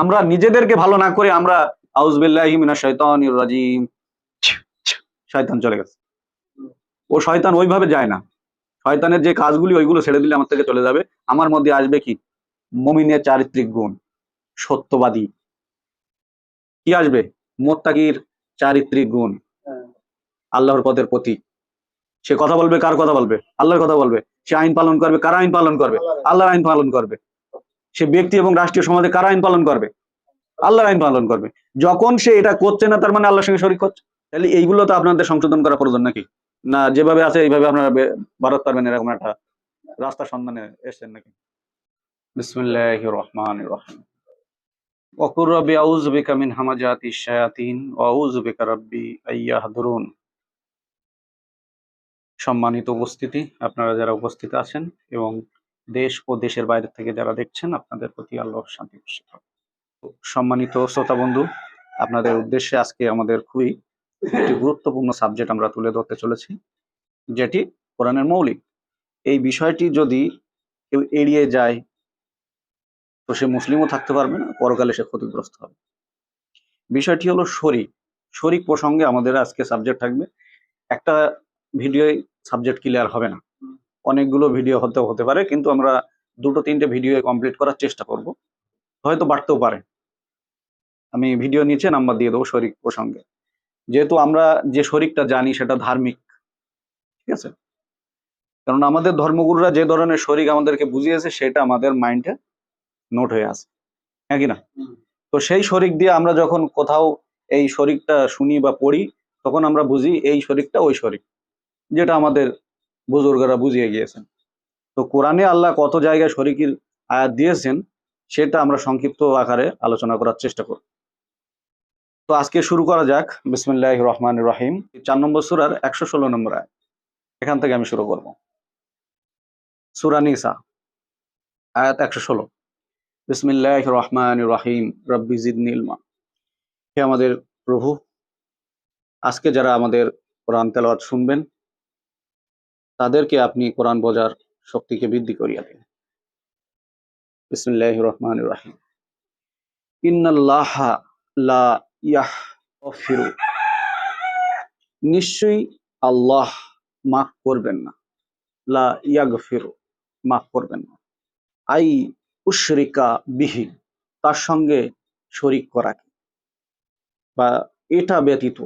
আমরা নিজেদেরকে ভালো না করে আমরা আউজবিল্লাহি মিনাশ শাইতানির রাজিম। শয়তান চলে গেছে। ও শয়তান ওইভাবে যায় না। শয়তানের যে কাজগুলি ওইগুলো ছেড়ে দিলে আমার থেকে চলে যাবে। আমার মধ্যে আসবে কি? মমিনের চারিত্রিক গুণ সত্যবাদী। কি আসবে? মোত্তাকির চারিত্রিক গুণ। আল্লাহর পথের প্রতি সে কথা বলবে কার কথা বলবে? আল্লাহর কথা বলবে। সে আইন পালন করবে কার আইন পালন করবে? আল্লাহর আইন পালন করবে। সে ব্যক্তি এবং রাষ্ট্রীয় সমাজে কার আইন পালন করবে আল্লাহর আইন পালন করবে যখন সে এটা করছে না তার মানে আল্লাহর সঙ্গে শরীক করছে তাহলে এইগুলো তো আপনাদের সংশোধন করা প্রয়োজন নাকি না যেভাবে আছে এইভাবে আপনারা বে- ভারত পারবেন এরকম একটা রাস্তা সন্ধানে এসছেন নাকি বিসমিল্লাহ রহমান রহিম وقل ربي أعوذ بك من همجات الشياطين وأعوذ بك ربي أن يحضرون সম্মানিত উপস্থিতি আপনারা যারা উপস্থিত আছেন এবং দেশ ও দেশের বাইরে থেকে যারা দেখছেন, আপনাদের প্রতি আল্লাহর শান্তি সম্মানিত শ্রোতা বন্ধু, আপনাদের উদ্দেশ্যে আজকে আমাদের খুবই একটি গুরুত্বপূর্ণ সাবজেক্ট আমরা তুলে ধরতে চলেছি, যেটি কোরআনের মৌলিক। এই বিষয়টি যদি কেউ এড়িয়ে যায়, তো সে মুসলিমও থাকতে পারবে না, পরকালে সে ক্ষতিগ্রস্ত হবে। বিষয়টি হলো শরিক। শরিক প্রসঙ্গে আমাদের আজকে সাবজেক্ট থাকবে। একটা ভিডিও সাবজেক্ট ক্লিয়ার হবে না। অনেকগুলো ভিডিও হতে হতে পারে কিন্তু আমরা দুটো তিনটে ভিডিও কমপ্লিট করার চেষ্টা করব। হয়তো বাড়তেও পারে। আমি ভিডিও নিচে নাম্বার দিয়ে দেবো শরিক প্রসঙ্গে। যেহেতু আমরা যে শরিকটা জানি সেটা ধার্মিক ঠিক আছে? কারণ আমাদের ধর্মগুরুরা যে ধরনের শরিক আমাদেরকে বুঝিয়েছে সেটা আমাদের মাইন্ডে নোট হয়ে আছে। হ্যাঁ কি না? তো সেই শরিক দিয়ে আমরা যখন কোথাও এই শরিকটা শুনি বা পড়ি তখন আমরা বুঝি এই শরিকটা ওই শরিক যেটা আমাদের বুজুর্গরা বুঝিয়ে গিয়েছেন। তো কোরআনে আল্লাহ কত জায়গায় শরিকির আয়াত দিয়েছেন, সেটা আমরা সংক্ষিপ্ত আকারে আলোচনা করার চেষ্টা করব। তো আজকে শুরু করা যাক। বিসমিল্লাহ রহমান রহিম। চার নম্বর সুরার একশো ষোলো নম্বর আয় এখান থেকে আমি শুরু করব। সুরা নিসা, আয়াত একশো ষোলো। বিসমিল্লাহ রহমান রহিম। রব্বি জিদনি ইলমা। হে আমাদের প্রভু, আজকে যারা আমাদের কোরআন তেলাওয়াত শুনবেন তাদেরকে আপনি কোরআন বোঝার শক্তিকে বৃদ্ধি করিয়া দিন। বিসমিল্লাহ রহমান রহিম। নিশ্চয়ই আল্লাহ মাফ করবেন না। মাফ করবেন না। আই উশরিকা বিহি, তার সঙ্গে শরিক করাকে বা এটা ব্যতীত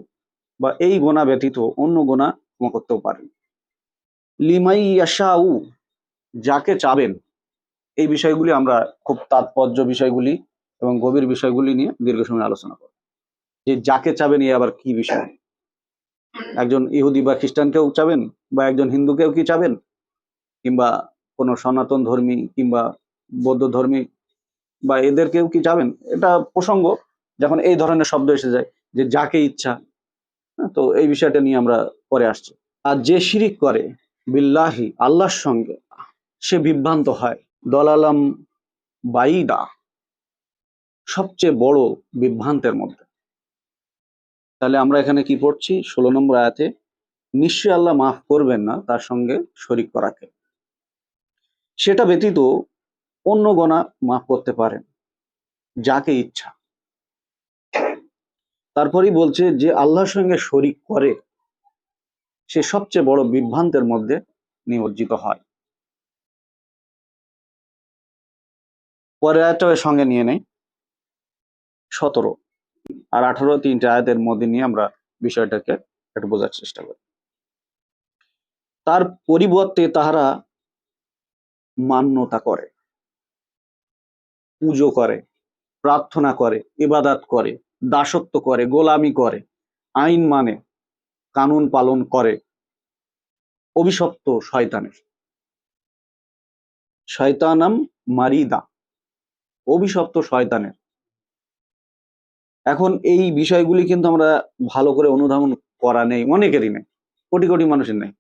বা এই গোনা ব্যতীত অন্য গোনা ক্ষমা করতেও পারেন। লিমাই ইয়াশাউ যাকে চাবেন এই বিষয়গুলি আমরা খুব তাৎপর্য বিষয়গুলি এবং গভীর বিষয়গুলি নিয়ে দীর্ঘ সময় আলোচনা করব। যে যাকে চাবেন এই আবার কি বিষয়? একজন ইহুদি বা খ্রিস্টানকেও চাবেন বা একজন হিন্দুকেও কি চাবেন? কিংবা কোনো সনাতন ধর্মী কিংবা বৌদ্ধ ধর্মী বা এদেরকেও কি চাবেন? এটা প্রসঙ্গ যখন এই ধরনের শব্দ এসে যায় যে যাকে ইচ্ছা হ্যাঁ, তো এই বিষয়টা নিয়ে আমরা পরে আসছি। আর যে শিরিক করে বিল্লাহি, আল্লাহর সঙ্গে সে বিভ্রান্ত হয়। দলালাম বাইদা, সবচেয়ে বড় বিভ্রান্তের মধ্যে। তাহলে আমরা এখানে কি পড়ছি? ষোলো নম্বর আয়াতে, নিশ্চয়ই আল্লাহ মাফ করবেন না তার সঙ্গে শরিক করাকে। সেটা ব্যতীত অন্য গোনা মাফ করতে পারেন, যাকে ইচ্ছা। তারপরেই বলছে যে, আল্লাহর সঙ্গে শরিক করে। সে সবচেয়ে বড় বিভ্রান্তের মধ্যে নিমজ্জিত হয়। পরের আয়াতটা সঙ্গে নিয়ে নেই। সতেরো আর আঠারো তিনটে আয়াতের মধ্যে নিয়ে আমরা বিষয়টাকে একটু বোঝার চেষ্টা করি। তার পরিবর্তে তাহারা মান্যতা করে, পুজো করে, প্রার্থনা করে, ইবাদাত করে, দাসত্ব করে, গোলামি করে, আইন মানে কানুন পালন করে। অভিশপ্ত শয়তানের। শয়তানাম মারিদা। অভিশপ্ত শয়তানের। এখন এই বিষয়গুলি কিন্তু আমরা ভালো করে অনুধাবন করা নেই অনেকেরই নেই, কোটি কোটি মানুষের নেই।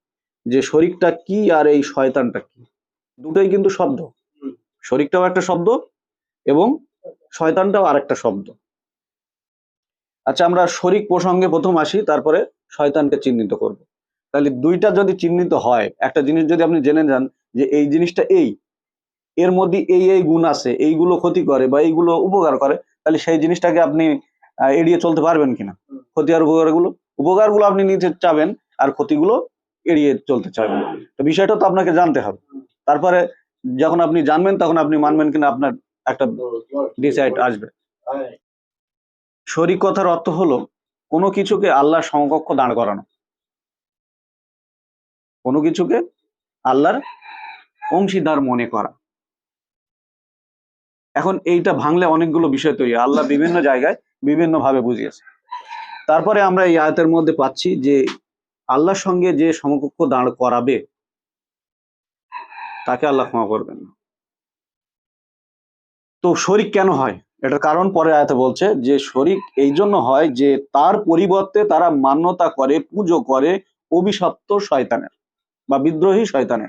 যে শরিকটা কি আর এই শয়তানটা কি? দুটোই কিন্তু শব্দ। শরিকটাও একটা শব্দ এবং শয়তানটাও আরেকটা শব্দ। আচ্ছা আমরা শরিক প্রসঙ্গে প্রথম আসি, তারপরে শয়তানকে চিহ্নিত করব। তাহলে দুইটা যদি চিহ্নিত হয় একটা জিনিস যদি আপনি জেনে যান যে এই জিনিসটা এই এর মধ্যে এই এই গুণ আছে এইগুলো ক্ষতি করে বা এইগুলো উপকার করে তাহলে সেই জিনিসটাকে আপনি এড়িয়ে চলতে পারবেন কিনা? ক্ষতি আর উপকারগুলো? উপকারগুলো আপনি নিতে চাবেন আর ক্ষতিগুলো এড়িয়ে চলতে চাইবেন তো বিষয়টা তো আপনাকে জানতে হবে। তারপরে যখন আপনি জানবেন তখন আপনি মানবেন কিনা আপনার একটা ডিসাইড আসবে। শরিক কথার অর্থ হলো কোনো কিছুকে আল্লাহর সমকক্ষ দাঁড় করানো। কোনো কিছুকে আল্লাহর অংশীদার মনে করা। এখন এইটা ভাঙলে অনেকগুলো বিষয় তৈরি আল্লাহ বিভিন্ন জায়গায় বিভিন্ন ভাবে বুঝিয়েছে। তারপরে আমরা এই আয়তের মধ্যে পাচ্ছি যে আল্লাহর সঙ্গে যে সমকক্ষ দাঁড় করাবে, তাকে আল্লাহ ক্ষমা করবেন না। তো শরিক কেন হয়? এটার কারণ পরে আয়াতে বলছে যে শরিক এই জন্য হয় যে তার পরিবর্তে তারা মান্যতা করে, পুজো করে অভিশপ্ত শয়তানের বা বিদ্রোহী শয়তানের।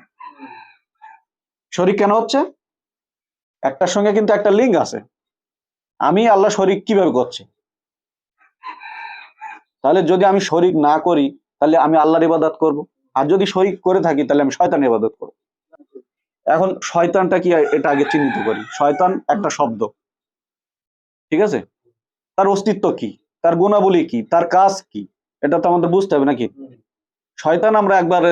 শরিক কেন হচ্ছে? একটার সঙ্গে কিন্তু একটা লিঙ্ক আছে। আমি আল্লাহ শরিক কীভাবে করছি? তাহলে যদি আমি শরিক না করি, তাহলে আমি আল্লাহর ইবাদত করব। আর যদি শরিক করে থাকি, তাহলে আমি শয়তানের ইবাদত করব। এখন শয়তানটা কি এটা আগে চিহ্নিত করি। শয়তান একটা শব্দ। ঠিক আছে? তার অস্তিত্ব কি? তার গুণাবলী কি? তার কাজ কি? এটা তো আমাদের বুঝতে হবে নাকি? শয়তান আমরা একবার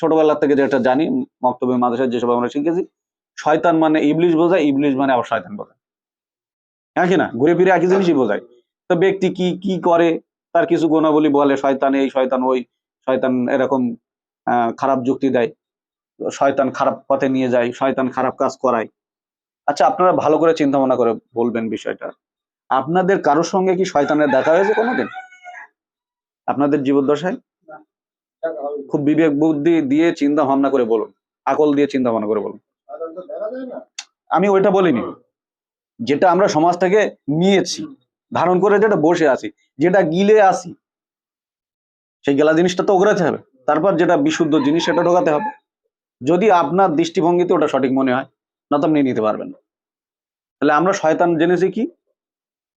ছোটবেলা থেকে যেটা জানি মক্তব্য মাদ্রাসায় যেসব আমরা শিখেছি, শয়তান মানে ইবলিশ বোঝায়, ইবলিশ মানে আবার শয়তান বোঝায়। হ্যাঁ কি না? ঘুরে ফিরে একই জিনিসই বোঝায়। তো ব্যক্তি কি কি করে? তার কিছু গুণাবলী বলে, শয়তান এই, শয়তান ওই, শয়তান এরকম খারাপ যুক্তি দেয়, শয়তান খারাপ পথে নিয়ে যায়, শয়তান খারাপ কাজ করায়। আচ্ছা আপনারা ভালো করে চিন্তা ভাবনা করে বলবেন বিষয়টা। আপনাদের কারোর সঙ্গে কি শয়তানের দেখা হয়েছে কোনোদিন? আপনাদের জীবদ্দশায়? খুব বিবেক বুদ্ধি দিয়ে চিন্তা ভাবনা করে বলুন। আকল দিয়ে চিন্তা ভাবনা করে বলুন। আমি ওইটা বলিনি। যেটা আমরা সমাজ থেকে নিয়েছি, ধারণ করে যেটা বসে আছি, যেটা গিলে আসি, সেই গেলা জিনিসটা তো ওগড়াতে হবে। তারপর যেটা বিশুদ্ধ জিনিস সেটা ঢোকাতে হবে। যদি আপনার দৃষ্টিভঙ্গিতে ওটা সঠিক মনে হয়, না তো আপনি নিতে পারবেন তাহলে আমরা শয়তান জেনেছি কি?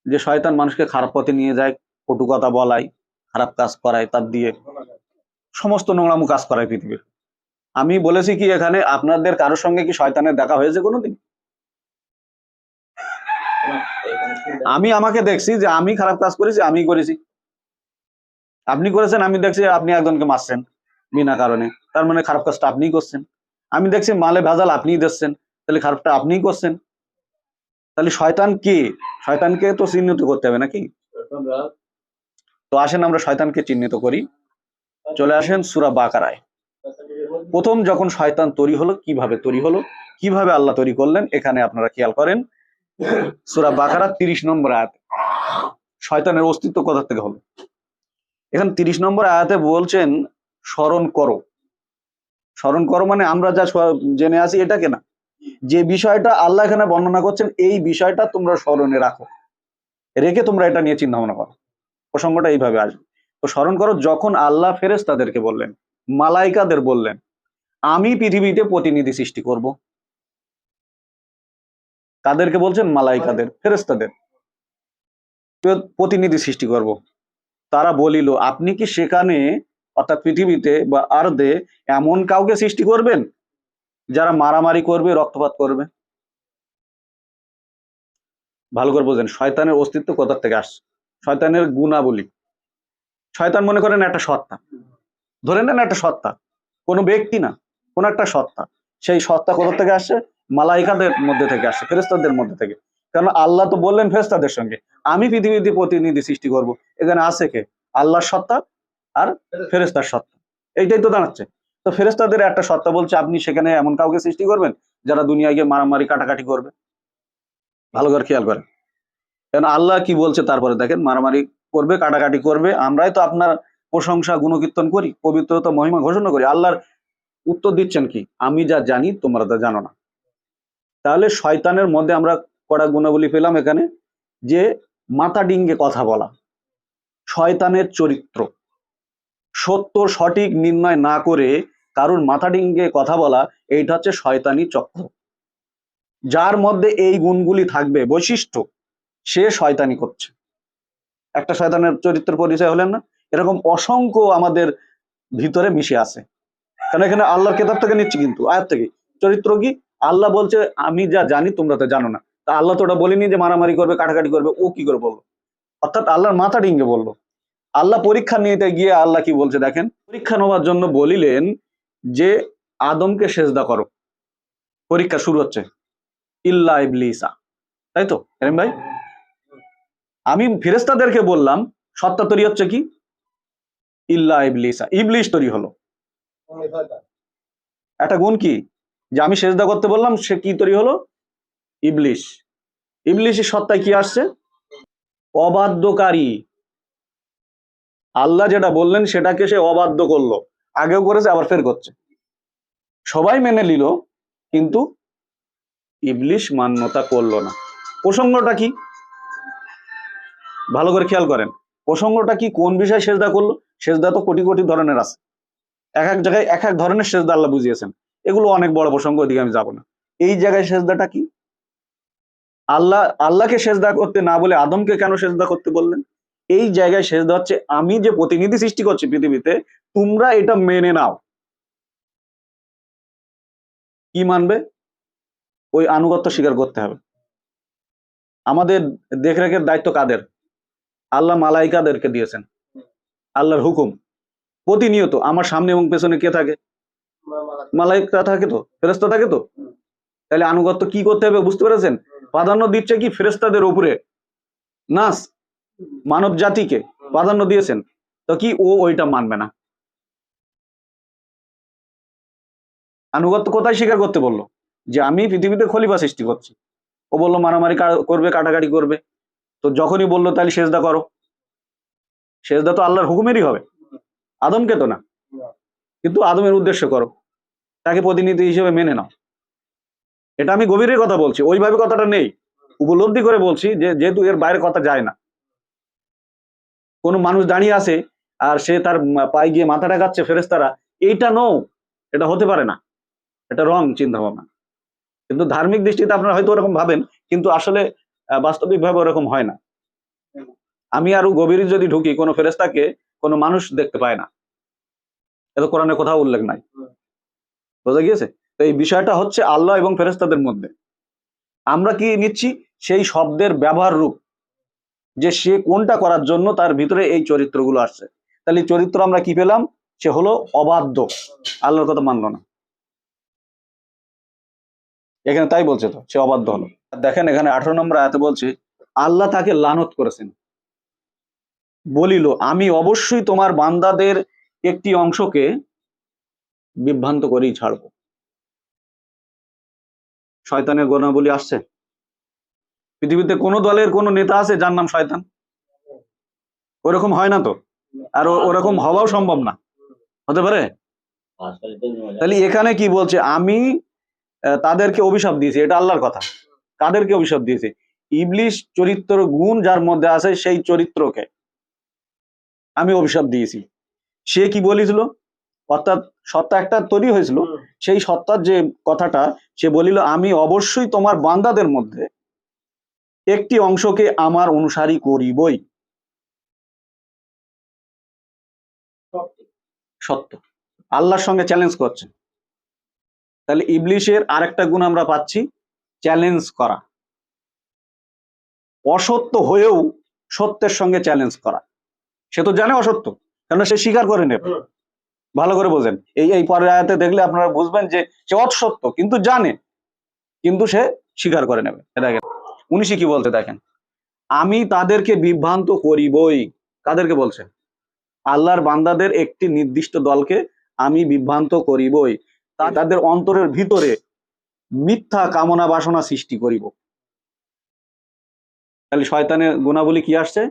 যে শয়তান মানুষকে খারাপ পথে নিয়ে যায়, কটু কথা বলায়, খারাপ কাজ করায়, তার দিয়ে সমস্ত নোংরামু কাজ করায় পৃথিবীর। আমি বলেছি কি এখানে আপনাদের কারোর সঙ্গে কি শয়তানের দেখা হয়েছে কোনোদিন? আমি আমাকে দেখছি যে আমি খারাপ কাজ করেছি আমি করেছি। আপনি করেছেন, আমি দেখছি আপনি একজনকে মারছেন, বিনা কারণে। তার মানে খারাপ কাজটা আপনিই করছেন। আমি দেখছি মালে ভেজাল আপনিই দিচ্ছেন, তাহলে খারাপটা আপনিই করছেন। তাহলে শয়তান কে? শয়তানকে তো চিহ্নিত করতে হবে নাকি? তো আসেন আমরা শয়তানকে চিহ্নিত করি। চলে আসেন সুরা বাকারায়। প্রথম যখন শয়তান তৈরি হলো, কীভাবে তৈরি হলো? কীভাবে আল্লাহ তৈরি করলেন? এখানে আপনারা খেয়াল করেন। সুরা বাকারা তিরিশ নম্বর আয়াত। শয়তানের অস্তিত্ব কোথা থেকে হলো? এখানে তিরিশ নম্বর আয়াতে বলছেন, স্মরণ করো। স্মরণ করো মানে আমরা যা জেনে আছি এটাকে না যে বিষয়টা আল্লাহ এখানে বর্ণনা করছেন, এই বিষয়টা তোমরা স্মরণে রাখো। রেখে তোমরা এটা নিয়ে চিন্তা ভাবনা করো। প্রসঙ্গটা এইভাবে আসবে। তো স্মরণ করো, যখন আল্লাহ ফেরেস তাদেরকে বললেন, মালাইকাদের বললেন, আমি পৃথিবীতে প্রতিনিধি সৃষ্টি করব। কাদেরকে বলছেন? মালাইকাদের ফেরেস্তাদের প্রতিনিধি সৃষ্টি করব। তারা বলিল, আপনি কি সেখানে, অর্থাৎ পৃথিবীতে বা আর্দে, এমন কাউকে সৃষ্টি করবেন? যারা মারামারি করবে, রক্তপাত করবে। ভালো করে বোঝেন, শয়তানের অস্তিত্ব কোথার থেকে আসছে? শয়তানের গুণাবলী। শয়তান মনে করেন একটা সত্তা। ধরে নেন একটা সত্তা। কোনো ব্যক্তি না, কোন একটা সত্তা। সেই সত্তা কোথা থেকে আসছে? মালাইকাদের মধ্যে থেকে আসছে ফেরেস্তাদের মধ্যে থেকে। কারণ আল্লাহ তো বললেন ফেরেস্তাদের সঙ্গে, আমি পৃথিবীতে প্রতিনিধি সৃষ্টি করব। এখানে আছে কে? আল্লাহর সত্তা আর ফেরেস্তার সত্তা। এইটাই তো দাঁড়াচ্ছে। তো ফেরেস্তাদের একটা সত্তা বলছে, আপনি সেখানে এমন কাউকে সৃষ্টি করবেন যারা দুনিয়ায় গিয়ে মারামারি, কাটাকাটি করবে? ভালো করে খেয়াল করেন। কেন আল্লাহ কি বলছে তারপরে দেখেন, মারামারি করবে, কাটাকাটি করবে, আমরাই তো আপনার প্রশংসা, গুণকীর্তন করি, পবিত্রতা, মহিমা ঘোষণা করি। আল্লাহর উত্তর দিচ্ছেন কি? আমি যা জানি, তোমরা তা জানো না। তাহলে শয়তানের মধ্যে আমরা কড়া গুণাবলী পেলাম এখানে? যে মাথা ডিঙ্গে কথা বলা, শয়তানের চরিত্র। সত্য সঠিক নির্ণয় না করে কারোর মাথা ডিঙ্গে কথা বলা, এইটা হচ্ছে শয়তানি চক্র। যার মধ্যে এই গুণগুলি থাকবে, বৈশিষ্ট্য, সে শয়তানি করছে। একটা শয়তানের চরিত্র পরিচয় হলেন না? এরকম অসংখ্য আমাদের ভিতরে মিশে আছে। কারণ এখানে আল্লাহর কেতাব থেকে নিচ্ছি কিন্তু, আয়াত থেকে। চরিত্র কি? আল্লাহ বলছে, আমি যা জানি, তোমরা তো জানো না। তা আল্লাহ তো ওটা বলিনি যে মারামারি করবে, কাটাকাটি করবে, ও কি করে বলল? অর্থাৎ আল্লাহর মাথা ডিঙ্গে বলল। আল্লাহ পরীক্ষা নিতে গিয়ে আল্লাহ কি বলছে দেখেন? পরীক্ষা নেওয়ার জন্য বলিলেন যে আদমকে সেজদা করো। পরীক্ষা শুরু হচ্ছে। ইল্লা ইবলিসা। তাই তো এরম ভাই? আমি ফেরেস্তাদেরকে বললাম, সত্তা তৈরি হচ্ছে কি? ইল্লা ইবলিসা। ইবলিশ তৈরি হলো। একটা গুণ কি? যে আমি সেজদা করতে বললাম, সে কি তৈরি হলো? ইবলিশ ইবলিশের সত্তায় কি আসছে? অবাধ্যকারী। আল্লাহ যেটা বললেন, সেটাকে সে অবাধ্য করল। আগেও করেছে, আবার ফের করছে। সবাই মেনে নিল, কিন্তু ইবলিশ মান্যতা করল না। প্রসঙ্গটা কি? ভালো করে খেয়াল করেন। প্রসঙ্গটা কি? কোন বিষয়ে সেজদা করল? সেজদা তো কোটি কোটি ধরনের আছে। এক এক জায়গায় এক এক ধরনের সেজদা আল্লাহ বুঝিয়েছেন। এগুলো অনেক বড় প্রসঙ্গ ওদিকে আমি যাব না। এই জায়গায় সেজদাটা কি? আল্লাহ, আল্লাহকে সেজদা করতে না বলে আদমকে কেন সেজদা করতে বললেন? এই জায়গায় সেজদা হচ্ছে, আমি যে প্রতিনিধি সৃষ্টি করছি পৃথিবীতে, তোমরা এটা মেনে নাও। কি মানবে? ওই আনুগত্য স্বীকার করতে হবে। আমাদের দেখরেখের দায়িত্ব কাদের? আল্লাহ মালাইকাদেরকে দিয়েছেন। আল্লাহর হুকুম। প্রতিনিয়ত, আমার সামনে এবং পেছনে কে থাকে? মালাইকা থাকে তো? ফেরেস্তা থাকে তো? তাহলে আনুগত্য কি করতে হবে বুঝতে পেরেছেন? প্রাধান্য দিচ্ছে কি ফেরেস্তাদের উপরে? নাস। মানব জাতিকে প্রাধান্য দিয়েছেন, তো কি ও ওইটা মানবে না? আনুগত্য কোথায় স্বীকার করতে বলল? যে আমি পৃথিবীতে খলিফা সৃষ্টি করছি। ও বলল, মারামারি করবে, কাটাকাটি করবে। তো যখনই বলল, তাহলে সেজদা করো। সেজদা তো আল্লাহর হুকুমেরই হবে। আদমকে তো না। কিন্তু আদমের উদ্দেশ্য করো। তাকে প্রতিনিধি হিসেবে মেনে নাও। এটা আমি গভীরের কথা বলছি। ওইভাবে কথাটা নেই। উপলব্ধি করে বলছি যে যেহেতু এর বাইরে কথা যায় না। কোনো মানুষ দাঁড়িয়ে আছে আর সে তার পায়ে গিয়ে মাথা টাকাচ্ছে ফেরেস্তারা এইটা নো এটা হতে পারে না। এটা রং চিন্তা ভাবনা কিন্তু ধার্মিক দৃষ্টিতে আপনারা হয়তো ওরকম ভাবেন, কিন্তু আসলে বাস্তবিকভাবে ওরকম হয় না। আমি আরও গভীরে যদি ঢুকি, কোনো ফেরেস্তাকে কোনো মানুষ দেখতে পায় না। এটা কোরআনে কোথাও উল্লেখ নাই। বোঝা গিয়েছে? তো এই বিষয়টা হচ্ছে আল্লাহ এবং ফেরেস্তাদের মধ্যে। আমরা কি নিচ্ছি? সেই শব্দের ব্যবহার রূপ। যে সে কোনটা করার জন্য তার ভিতরে এই চরিত্রগুলো আসছে। তাহলে চরিত্র আমরা কি পেলাম? সে হলো অবাধ্য। আল্লাহর কথা মানলো না। এখানে তাই বলছে তো, সে অবাধ্য হলো। দেখেন এখানে আঠারো নম্বর আয়াতে বলছে, আল্লাহ তাকে লানত করেছেন। বলিল, আমি অবশ্যই তোমার বান্দাদের একটি অংশকে বিভ্রান্ত করেই ছাড়বো। শয়তানের গুণাবলী আসছে? পৃথিবীতে কোনো দলের কোনো নেতা আছে যার নাম শয়তান? ওরকম হয় না তো? আর ওরকম হওয়াও সম্ভব না। হতে পারে? তাহলে এখানে কি বলছে? আমি তাদেরকে অভিশাপ দিয়েছি এটা আল্লাহর কথা। কাদেরকে অভিশাপ দিয়েছে? ইবলিশ চরিত্র গুণ যার মধ্যে আছে সেই চরিত্রকে আমি অভিশাপ দিয়েছি। সে কি বলেছিল? অর্থাৎ সত্তা একটা তৈরি হয়েছিল। সেই সত্তার যে কথাটা সে বলিল আমি অবশ্যই তোমার বান্দাদের মধ্যে একটি অংশকে আমার অনুসারী করিবই। সত্য। আল্লাহর সঙ্গে চ্যালেঞ্জ করছে। তাহলে ইবলিশের আরেকটা গুণ আমরা পাচ্ছি চ্যালেঞ্জ করা। অসত্য হয়েও সত্যের সঙ্গে চ্যালেঞ্জ করা। সে তো জানে অসত্য কেননা সে স্বীকার করে নেবে। ভালো করে বোঝেন। এই এই পরের আয়াতে দেখলে আপনারা বুঝবেন যে সে অসত্য কিন্তু জানে। কিন্তু সে স্বীকার করে নেবে। এ উনিশই কি বলতে দেখেন? আমি তাদেরকে বিভ্রান্ত করিবই। কাদেরকে বলছেন আল্লাহর বান্দাদের একটি নির্দিষ্ট দলকে আমি বিভ্রান্ত করিবই। তাদের অন্তরের ভিতরে মিথ্যা কামনা বাসনা সৃষ্টি করিব। তাহলে শয়তানের গুণাবলী কি আসছে?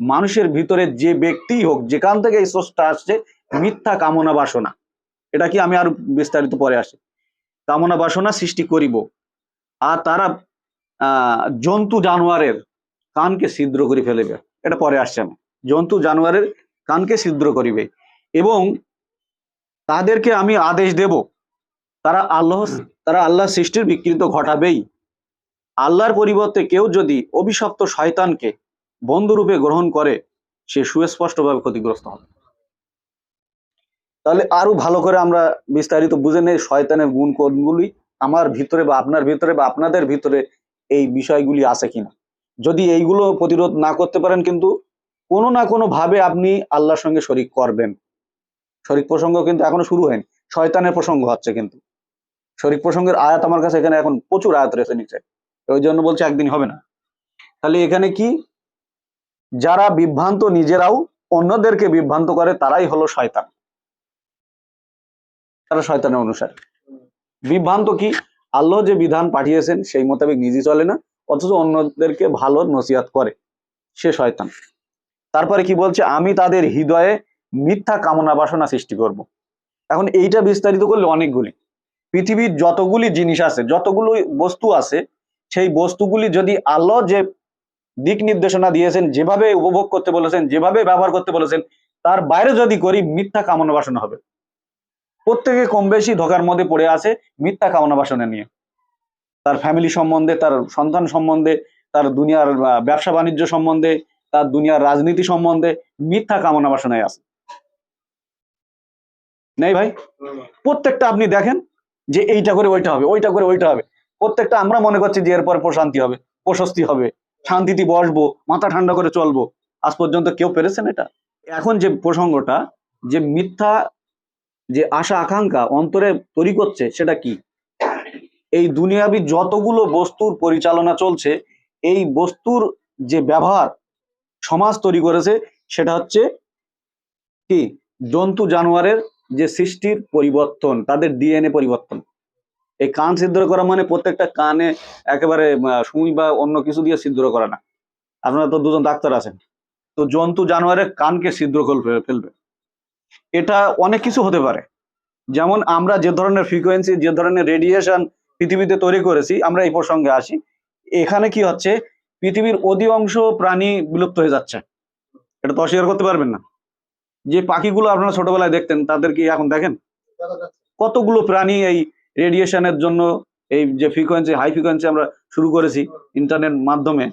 মানুষের ভিতরে যে ব্যক্তি হোক, যেখান থেকে এই সোর্সটা আসছে, মিথ্যা কামনা বাসনা। এটা কি আমি আর বিস্তারিত পরে আসি কামনা বাসনা সৃষ্টি করিব। আর তারা জন্তু জানোয়ারের কানকে ছিদ্র করে ফেলিবে। এটা পরে আসছে আমি। জন্তু জানোয়ারের কানকে ছিদ্র করিবে। এবং তাদেরকে আমি আদেশ দেব। তারা আল্লাহ তারা আল্লাহ সৃষ্টির বিকৃত ঘটাবেই। আল্লাহর পরিবর্তে কেউ যদি অভিশপ্ত শয়তানকে বন্ধুরূপে গ্রহণ করে, সে সুস্পষ্টভাবে ক্ষতিগ্রস্ত হবে। তাহলে আরও ভালো করে আমরা বিস্তারিত বুঝে নেই শয়তানের গুণ কোনগুলি। আমার ভিতরে বা আপনার ভিতরে বা আপনাদের ভিতরে এই বিষয়গুলি আছে কিনা। যদি এইগুলো প্রতিরোধ না করতে পারেন কিন্তু কোনো না কোনো ভাবে আপনি আল্লাহর সঙ্গে শরিক করবেন। শরিক প্রসঙ্গ কিন্তু এখনও শুরু হয়নি। শয়তানের প্রসঙ্গ হচ্ছে কিন্তু। শরিক প্রসঙ্গের আয়াত আমার কাছে এখানে এখন প্রচুর আয়াত রয়েছে নিচে। ওই জন্য বলছে একদিন হবে না। তাহলে এখানে কি? যারা বিভ্রান্ত নিজেরাও অন্যদেরকে বিভ্রান্ত করে তারাই হলো শয়তান। তারা শয়তানের অনুসারে। বিভ্রান্ত কি? আল্লাহ যে বিধান পাঠিয়েছেন, সেই মোতাবেক নিজে চলে না, অথচ অন্যদেরকে ভালো নসিহাত করে, সে শয়তান। তারপরে কি বলছে? আমি তাদের হৃদয়ে মিথ্যা কামনা বাসনা সৃষ্টি করব। এখন এইটা বিস্তারিত করলে অনেকগুলি। পৃথিবীর যতগুলি জিনিস আছে, যতগুলো বস্তু আছে, সেই বস্তুগুলি যদি আল্লাহ যে দিক নির্দেশনা দিয়েছেন, যেভাবে উপভোগ করতে বলেছেন, যেভাবে ব্যবহার করতে বলেছেন, তার বাইরে যদি করি, মিথ্যা কামনা বাসনা হবে। প্রত্যেকে কম বেশি ধোকার মধ্যে পড়ে আছে মিথ্যা কামনা বাসনা নিয়ে। তার ফ্যামিলি সম্বন্ধে, তার সন্তান সম্বন্ধে, তার দুনিয়ার ব্যবসা বাণিজ্য সম্বন্ধে, তার দুনিয়ার রাজনীতি সম্বন্ধে মিথ্যা কামনা বাসনায় আছে। নেই ভাই? প্রত্যেকটা আপনি দেখেন যে এইটা করে ওইটা হবে, ওইটা করে ওইটা হবে। প্রত্যেকটা আমরা মনে করছি যে এরপর প্রশান্তি হবে, প্রশস্তি হবে। শান্তিতে বসবো, মাথা ঠান্ডা করে চলবো। আজ পর্যন্ত কেউ পেরেছেন এটা? এখন যে প্রসঙ্গটা, যে মিথ্যা যে আশা, আকাঙ্ক্ষা অন্তরে তৈরি করছে সেটা কি? এই দুনিয়াবি যতগুলো বস্তুর পরিচালনা চলছে, এই বস্তুর যে ব্যবহার সমাজ তৈরি করেছে সেটা হচ্ছে কি? জন্তু জানোয়ারের যে সৃষ্টির পরিবর্তন, তাদের ডিএনএ পরিবর্তন। এই কান ছিদ্র করা মানে প্রত্যেকটা কানে একেবারে সুই বা অন্য কিছু দিয়ে ছিদ্র করা না। আপনারা তো দুজন ডাক্তার আছেন। তো জন্তু জানোয়ারের কানকে করে ফেলবে। এটা অনেক কিছু হতে পারে। যেমন আমরা যে ধরনের ফ্রিকোয়েন্সি যে ধরনের রেডিয়েশন পৃথিবীতে তৈরি করেছি, আমরা এই প্রসঙ্গে আসি। এখানে কি হচ্ছে, পৃথিবীর অধিকাংশ প্রাণী বিলুপ্ত হয়ে যাচ্ছে। এটা তো অস্বীকার করতে পারবেন না। যে পাখিগুলো আপনারা ছোটবেলায় দেখতেন, তাদের কি এখন দেখেন? কতগুলো প্রাণী এই রেডিয়েশনের জন্য এই যে ফ্রিকোয়েন্সি হাই ফ্রিকোয়েন্সি আমরা শুরু করেছি ইন্টারনেট মাধ্যমে,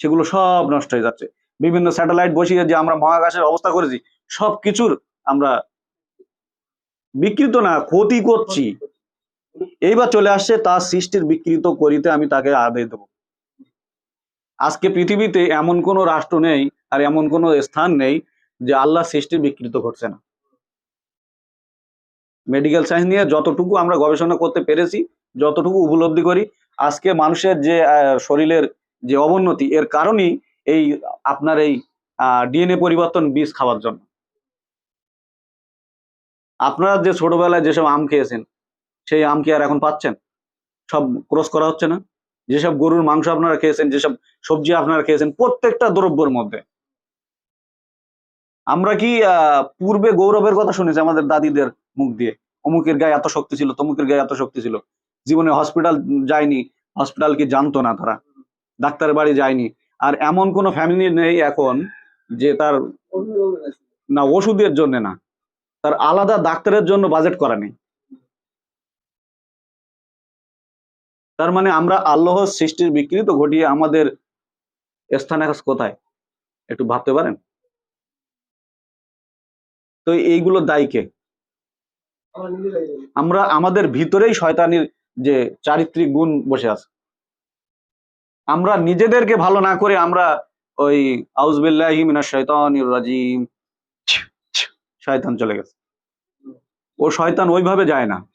সেগুলো সব নষ্ট হয়ে যাচ্ছে। বিভিন্ন স্যাটেলাইট বসিয়ে যে আমরা মহাকাশের অবস্থা করেছি সব কিছুর আমরা বিকৃত না, ক্ষতি করছি। এইবার চলে আসছে তার সৃষ্টির বিকৃত করিতে আমি তাকে আদেশ দেবো। আজকে পৃথিবীতে এমন কোনো রাষ্ট্র নেই আর এমন কোনো স্থান নেই যে আল্লাহ সৃষ্টির বিকৃত ঘটছে না। মেডিকেল সায়েন্স নিয়ে যতটুকু আমরা গবেষণা করতে পেরেছি, যতটুকু উপলব্ধি করি, আজকে মানুষের যে শরীরের যে অবনতি, এর কারণেই এই আপনার এই ডিএনএ পরিবর্তন বীজ খাওয়ার জন্য। আপনারা যে ছোটবেলায় যেসব আম খেয়েছেন, সেই আম কি আর এখন পাচ্ছেন? সব ক্রস করা হচ্ছে না? যেসব গরুর মাংস আপনারা খেয়েছেন, যেসব সবজি আপনারা খেয়েছেন, প্রত্যেকটা দ্রব্যের মধ্যে। আমরা কি পূর্বে গৌরবের কথা শুনেছি আমাদের দাদিদের মুখ দিয়ে? অমুকের গায়ে এত শক্তি ছিল, তমুকের গায়ে এত শক্তি ছিল। জীবনে হসপিটাল যায়নি, হসপিটাল কি জানতো না তারা? ডাক্তার বাড়ি যায়নি। আর এমন কোনো ফ্যামিলি নেই এখন যে তার না ওষুধের জন্য না। তার আলাদা ডাক্তারের জন্য বাজেট করা নেই। তার মানে আমরা আল্লাহর সৃষ্টির বিকৃত ঘটিয়ে আমাদের স্থান কোথায়? একটু ভাবতে পারেন? তো এইগুলো দায়ী কে? আমরা আমাদের ভিতরেই শয়তানির যে চারিত্রিক গুণ বসে আছে। আমরা নিজেদেরকে ভালো না করে আমরা ওই আউজবিল্লাহি মিনাশ শয়তানির রাজিম শয়তান চলে গেছে। ও শয়তান ওইভাবে যায় না।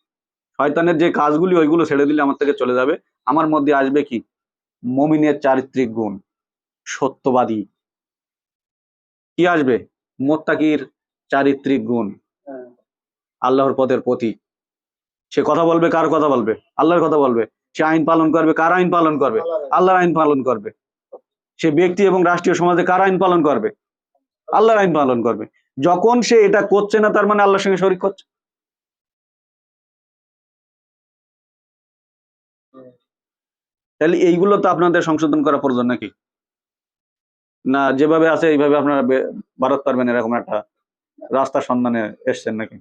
শয়তানের যে কাজগুলি ওইগুলো ছেড়ে দিলে আমার থেকে চলে যাবে। আমার মধ্যে আসবে কি? মমিনের চারিত্রিক গুণ সত্যবাদী। কি আসবে? মোত্তাকির চারিত্রিক গুণ। আল্লাহর পথের প্রতীক। সে কথা বলবে কার কথা বলবে? আল্লাহর কথা বলবে। সে আইন পালন করবে কার আইন পালন করবে? আল্লাহর আইন পালন করবে। সে ব্যক্তি এবং রাষ্ট্রীয় সমাজে কার আইন পালন করবে? আল্লাহর আইন পালন করবে। যখন সে এটা করছে না, তার মানে আল্লাহর সঙ্গে শরিক করছে তাহলে এইগুলো তো আপনাদের সংশোধন করা প্রয়োজন নাকি? না, যেভাবে আছে, এইভাবে আপনারা ভারত পারবেন এরকম একটা রাস্তার সন্ধানে এসছেন নাকি?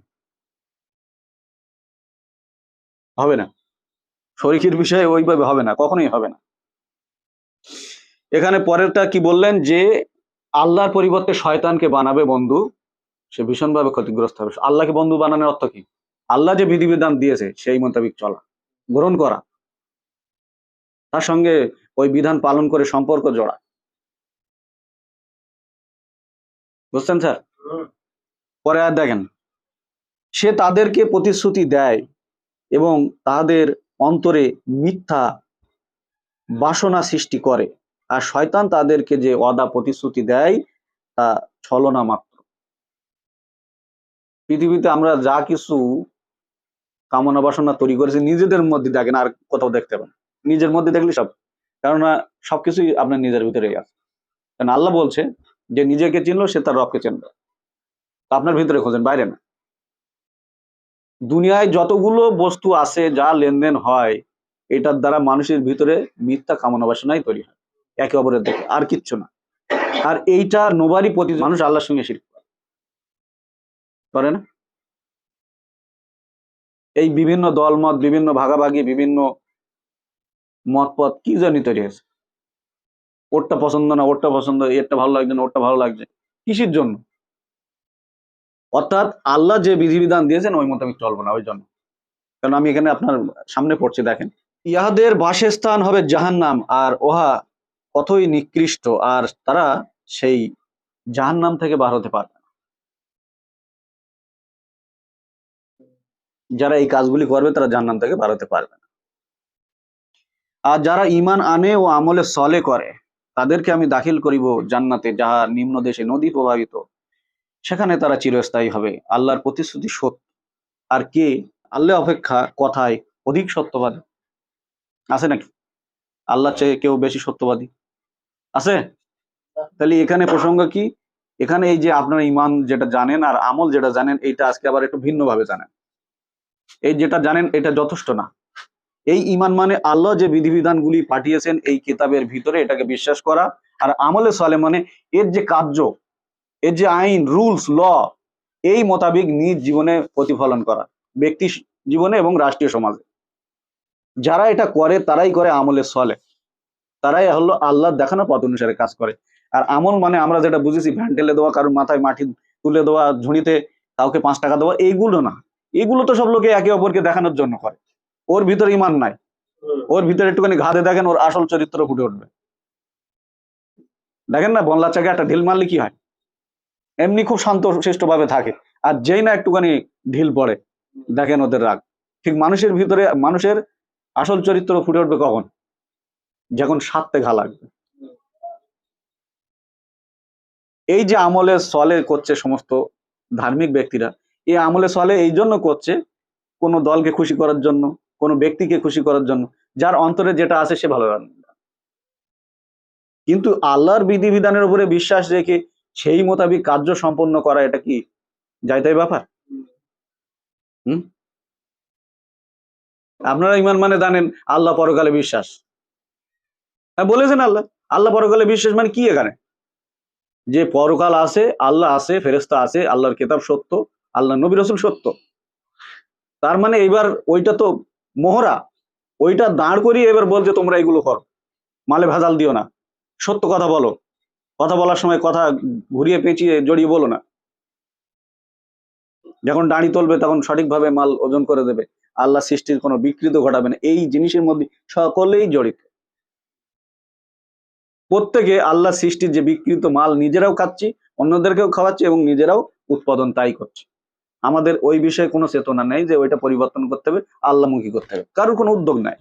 হবে না। শরিকের বিষয়ে ওইভাবে হবে না, কখনোই হবে না। এখানে পরেরটা কি বললেন যে, আল্লাহর পরিবর্তে শয়তানকে বানাবে বন্ধু। সে ভীষণভাবে ক্ষতিগ্রস্ত হবে। আল্লাহকে বন্ধু বানানোর অর্থ কি? আল্লাহ যে বিধিবিধান দিয়েছে সেই মোতাবেক চলা গ্রহণ করা। তার সঙ্গে ওই বিধান পালন করে সম্পর্ক জোড়া। বুঝছেন স্যার? পরে আর দেখেন সে তাদেরকে প্রতিশ্রুতি দেয় এবং তাদের অন্তরে মিথ্যা বাসনা সৃষ্টি করে। আর শয়তান তাদেরকে যে অদা প্রতিশ্রুতি দেয় তা ছলনা মাত্র। পৃথিবীতে আমরা যা কিছু কামনা বাসনা তৈরি করেছি নিজেদের মধ্যে দেখেন আর কোথাও দেখতে পাবেন নিজের মধ্যে দেখলে সব। কেননা সবকিছুই আপনার নিজের ভিতরেই আছে। কারণ আল্লাহ বলছে যে নিজেকে চিনলো, সে তার রবকে চিনলো। আপনার ভিতরে খোঁজেন, বাইরে না। দুনিয়ায় যতগুলো বস্তু আছে, যা লেনদেন হয়, এটার দ্বারা মানুষের ভিতরে মিথ্যা কামনা বাসনাই তৈরি হয়। একে অপরের দেখে আর কিচ্ছু না। আর এইটা নোবারই প্রতি মানুষ আল্লাহর সঙ্গে শিরক করে না এই বিভিন্ন দলমত, বিভিন্ন ভাগাভাগি, বিভিন্ন মতপথ কি জানি তৈরি হয়েছে? ওরটা পছন্দ না, ওরটা পছন্দ এরটা ভালো লাগছে না, ওরটা ভালো লাগছে। কিসের জন্য? অর্থাৎ আল্লাহ যে বিধিবিধান দিয়েছেন, ওই মোতাবেক চলবো না, ওই জন্য। কারণ আমি এখানে আপনার সামনে পড়ছি, দেখেন। ইহাদের বাসস্থান হবে জাহান্নাম, আর ওহা কতই নিকৃষ্ট, আর তারা সেই জাহান্নাম থেকে বার হতে পারবে যারা এই কাজগুলি করবে তারা জান্নাত থেকে বার হতে পারবে না। আর যারা ইমান আনে ও আমলে সলে করে, তাদেরকে আমি দাখিল করিব জান্নাতে, যাহা নিম্ন দেশে নদী প্রভাবিত সেখানে তারা চিরস্থায়ী হবে। আল্লাহর প্রতিশ্রুতি সত্য। আর কে? আল্লাহ অপেক্ষা কথায় অধিক সত্যবাদী। আছে নাকি? আল্লাহ চেয়ে কেউ বেশি সত্যবাদী? আছে? তাহলে এখানে প্রসঙ্গ কি? এখানে এই যে আপনারা ইমান যেটা জানেন আর আমল যেটা জানেন, এইটা আজকে আবার একটু ভিন্নভাবে জানেন। এই যেটা জানেন, এটা যথেষ্ট না। এই ইমান মানে আল্লাহ যে বিধিবিধানগুলি পাঠিয়েছেন এই কিতাবের ভিতরে, এটাকে বিশ্বাস করা। আর আমলে সালে মানে এর যে কার্য, এর যে আইন, রুলস, ল, এই মোতাবেক নিজ জীবনে প্রতিফলন করা, ব্যক্তি জীবনে এবং রাষ্ট্রীয় সমাজে। যারা এটা করে, তারাই করে আমলে সলে। তারাই হলো আল্লাহ দেখানো পথ অনুসারে কাজ করে। আর আমল মানে আমরা যেটা বুঝেছি ভ্যান্টেলে দেওয়া, কারোর মাথায় মাটি তুলে দেওয়া, ঝুড়িতে কাউকে পাঁচ টাকা দেওয়া, এইগুলো না। এগুলো তো সব লোকে একে অপরকে দেখানোর জন্য করে। ওর ভিতরে ইমান নাই। ওর ভিতরে একটুখানি ঘাদে দেখেন, ওর আসল চরিত্র ফুটে উঠবে। দেখেন না বনলা চাকে একটা ঢিল মারলে কি হয়? এমনি খুব শান্ত শিষ্ট ভাবে থাকে। আর যেই না একটুখানি ঢিল পড়ে, দেখেন ওদের রাগ। ঠিক মানুষের ভিতরে, মানুষের আসল চরিত্র ফুটে উঠবে কখন? যখন সাততে ঘা লাগবে। এই যে আমলে, সলে করছে সমস্ত ধার্মিক ব্যক্তিরা এই আমলে সলে এই জন্য করছে কোনো দলকে খুশি করার জন্য, কোনো ব্যক্তিকে খুশি করার জন্য। যার অন্তরে যেটা আছে সে ভালো। কিন্তু আল্লাহর বিধিবিধানের উপরে বিশ্বাস রেখে সেই মোতাবিক কার্য সম্পন্ন করা এটা কি যাইতাই ব্যাপার? আপনারা ইমান মানে জানেন আল্লাহ পরকালে বিশ্বাস। হ্যাঁ বলেছেন আল্লাহ। আল্লাহ পরকালে বিশ্বাস মানে কি এখানে? যে পরকাল আছে, আল্লাহ আছে ফেরেস্তা আছে, আল্লাহর কেতাব সত্য আল্লাহ নবী রসুল সত্য। তার মানে এবার ওইটা তো মোহরা, ওইটা দাঁড় করিয়ে এবার বলছে তোমরা এগুলো কর। মালে ভেজাল দিও না। সত্য কথা বলো। কথা বলার সময় কথা ঘুরিয়ে পেঁচিয়ে জড়িয়ে বলো না। যখন দাঁড়ি তুলবে তখন সঠিকভাবে মাল ওজন করে দেবে। আল্লাহ সৃষ্টির কোনো বিকৃত ঘটাবে না। এই জিনিসের মধ্যে সকলেই জড়িত। প্রত্যেকে আল্লাহ সৃষ্টির যে বিকৃত মাল নিজেরাও খাচ্ছি, অন্যদেরকেও খাওয়াচ্ছি এবং নিজেরাও উৎপাদন তাই করছি। আমাদের ওই বিষয়ে কোনো চেতনা নেই যে ওইটা পরিবর্তন করতে হবে আল্লাহমুখী করতে হবে। কারোর কোনো উদ্যোগ নাই।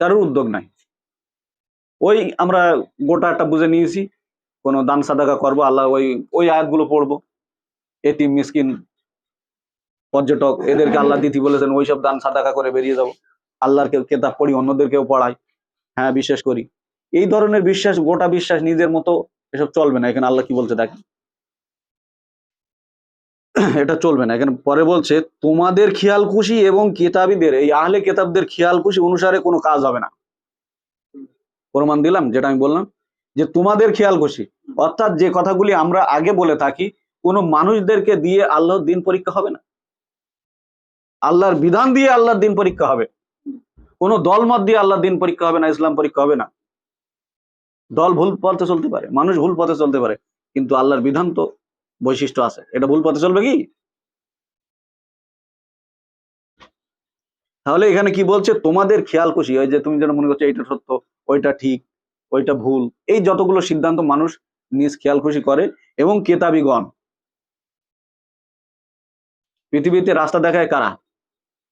কারোর উদ্যোগ নাই। ওই আমরা গোটা একটা বুঝে নিয়েছি, কোনো দান সাদাকা করব, আল্লাহ ওই ওই আয়াতগুলো পড়ব। এতিম, মিসকিন, পর্যটক, এদেরকে আল্লাহ দিতি বলেছেন ওইসব দান সাদাকা করে বেরিয়ে যাব। আল্লাহর কেউ কেতাব পড়ি অন্যদেরকেও পড়াই। হ্যাঁ বিশ্বাস করি। এই ধরনের বিশ্বাস, গোটা বিশ্বাস নিজের মতো এসব চলবে না। এখানে আল্লাহ কি বলছে দেখেন? এটা চলবে না। এখানে পরে বলছে, তোমাদের খেয়াল খুশি এবং কেতাবিদের, এই আহলে কেতাবদের খেয়াল খুশি অনুসারে কোনো কাজ হবে না। প্রমাণ দিলাম, যেটা আমি বললাম, যে তোমাদের খেয়াল খুশি অর্থাৎ যে কথাগুলি আমরা আগে বলে থাকি, কোনো মানুষদেরকে দিয়ে আল্লাহর দিন পরীক্ষা হবে না। আল্লাহর বিধান দিয়ে আল্লাহর দিন পরীক্ষা হবে। কোনো দলমত দিয়ে আল্লাহর দিন পরীক্ষা হবে না, ইসলাম পরীক্ষা হবে না। দল ভুল পথে চলতে পারে, মানুষ ভুল পথে চলতে পারে, কিন্তু আল্লাহর বিধান তো বৈশিষ্ট্য আছে। এটা ভুল পথে চলবে কি? তাহলে এখানে কি বলছে? তোমাদের খেয়াল খুশি হয় যে তুমি যেন মনে করছ এইটা সত্য, ওইটা ঠিক, ওইটা ভুল, এই যতগুলো সিদ্ধান্ত মানুষ নিজ খেয়াল খুশি করে এবং কেতাবিগণ। পৃথিবীতে রাস্তা দেখায় কারা?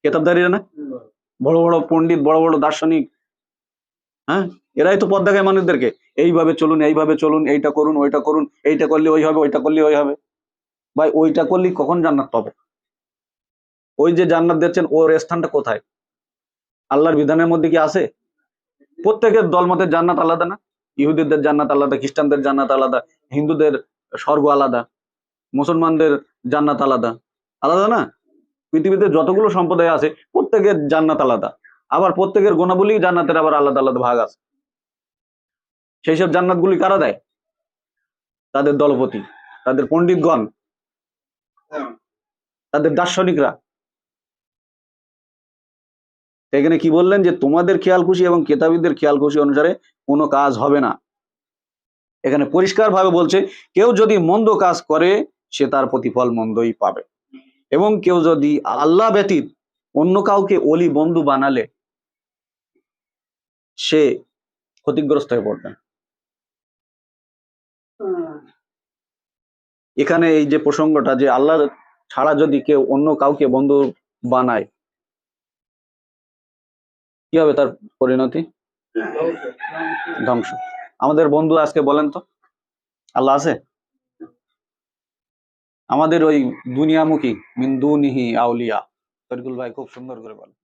কেতাবদারিরা না? বড় বড় পণ্ডিত, বড় বড় দার্শনিক হ্যাঁ? এরাই তো পথ দেখায় মানুষদেরকে। এইভাবে চলুন এইভাবে চলুন, এইটা করুন, ওইটা করুন, এইটা করলে ওই হবে, ওইটা করলে ওই হবে। ভাই, ওইটা করলে কখন জান্নাত পাবো? ওই যে জান্নাত দিচ্ছেন ওর স্থানটা কোথায়? আল্লাহর বিধানের মধ্যে কি আছে? প্রত্যেকের দলমতের জান্নাত আলাদা না? ইহুদিদের জান্নাত আলাদা, খ্রিস্টানদের জান্নাত আলাদা, হিন্দুদের স্বর্গ আলাদা, মুসলমানদের জান্নাত আলাদা। আলাদা না? পৃথিবীতে যতগুলো সম্প্রদায় আছে, প্রত্যেকের জান্নাত আলাদা। আবার প্রত্যেকের গুণাবলী জান্নাতের আবার আলাদা আলাদা ভাগ আছে। সেই সব জান্নাতগুলি কারা দেয়? তাদের দলপতি, তাদের পণ্ডিতগণ, তাদের দার্শনিকরা। এখানে কি বললেন যে, তোমাদের খেয়াল খুশি এবং কেতাবিদের খেয়াল খুশি অনুসারে কোনো কাজ হবে না। এখানে পরিষ্কার ভাবে বলছে, কেউ যদি মন্দ কাজ করে, সে তার প্রতিফল মন্দই পাবে। এবং কেউ যদি আল্লাহ ব্যতীত অন্য কাউকে অলি বন্ধু বানালে সে ক্ষতিগ্রস্ত হয়ে পড়বে এখানে এই যে প্রসঙ্গটা যে আল্লাহ ছাড়া যদি কেউ অন্য কাউকে বন্ধু বানায়, কি হবে তার পরিণতি? ধ্বংস। আমাদের বন্ধু আজকে বলেন তো? আল্লাহ আছে? আমাদের ওই দুনিয়ামুখী মিন্দুনিহি আউলিয়া। তরিকুল ভাই খুব সুন্দর করে বলেন।